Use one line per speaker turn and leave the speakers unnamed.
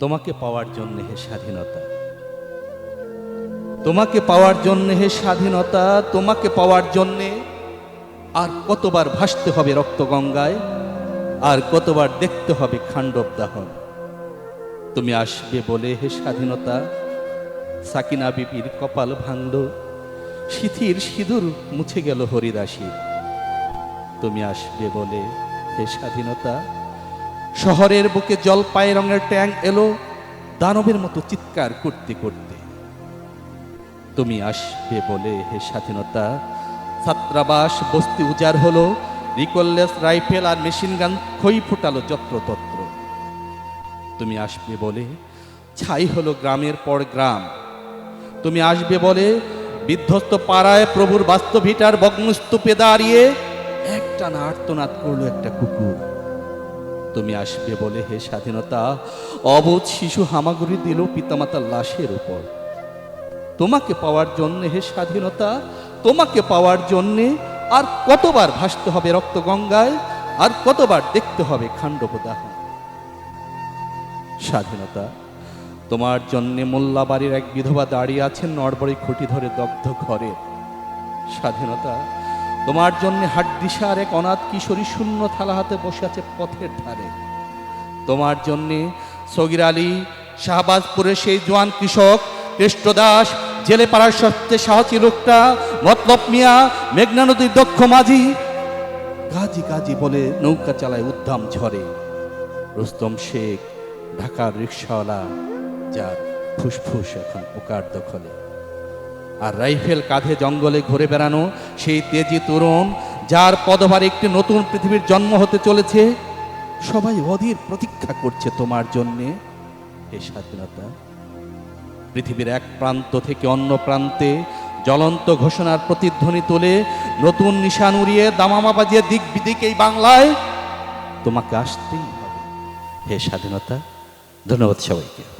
তোমাকে পাওয়ার জন্য হে স্বাধীনতা। তোমাকে পাওয়ার জন্য হে স্বাধীনতা, তোমাকে পাওয়ার জন্যে আর কতবার ভাসতে হবে রক্তগঙ্গায়, আর কতবার দেখতে হবে খাণ্ডব দাহন তুমি আসবে বলে হে স্বাধীনতা, সাকিনা বিপির কপাল ভাঙল শিথির সিঁদুর মুছে গেল হরিদাসীর। তুমি আসবে বলে হে স্বাধীনতা শহরের বুকে জলপাই রঙের ট্যাং এলো দানবের মতো চিৎকার করতে করতে। তুমি আসবে বলে হে স্বাধীনতা, ছাত্রাবাস, বস্তি উজাড় হলো রিকললেস রাইফেল আর মেশিন গান খই ফুটালো যত্রতত্র। তুমি আসবে বলে ছাই হলো গ্রামের পর গ্রাম। তুমি আসবে বলে বিধ্বস্ত পাড়ায় প্রভুর বাস্তবিটার ভগ্নস্তূপে দাঁড়িয়ে একটা না আর্তনাদ করল একটা কুকুর। তুমি আসবে বলে হে স্বাধীনতা, অবোধ শিশু হামাগুড়ি দিল পিতামাতার লাশের উপর। তোমাকে পাওয়ার জন্য হে স্বাধীনতা, তোমাকে পাওয়ার জন্যে আর কতবার ভাসতে হবে রক্তগঙ্গায় আর কতবার দেখতে হবে খাণ্ডবদাহন স্বাধীনতা, তোমার জন্যে মোল্লাবাড়ির এক বিধবা দাঁড়িয়ে আছেন নড়বড়ি খুঁটি ধরে দগ্ধ ঘরে। স্বাধীনতা তোমার জন্য হাড্ডিসার এক অনাথ কিশোরী শূন্য থালা হাতে বসে আছে পথের ধারে। তোমার জন্যে সগির আলী, শাহবাজপুরের সেই জোয়ান কৃষক কৃষ্ণদাস জেলে পাড়ার সবচেয়ে সাহসী লোকটা, মতলব মিয়া, মেঘনা নদীর দক্ষ মাঝি। গাজী গাজী বলে নৌকা চালায় উদ্দাম ঝরে রুস্তম শেখ, ঢাকার রিক্সাওয়ালা, যার ফুসফুস এখন পোকার দখলে। আর রাইফেল কাঁধে জঙ্গলে ঘুরে বেড়ানো সেই তেজি তরুণ, যার পদভারে একটি নতুন পৃথিবীর জন্ম হতে চলেছে, সবাই অধীর প্রতীক্ষা করছে তোমার জন্যে। এই স্বাধীনতা, পৃথিবীর এক প্রান্ত থেকে অন্য প্রান্তে জ্বলন্ত ঘোষণার প্রতিধ্বনি তোলে নতুন নিশান উড়িয়ে দামামা বাজিয়ে দিক বিদিক এই বাংলায়। তোমাকে আসতেই হবে। হে স্বাধীনতা, ধন্যবাদ সবাইকে।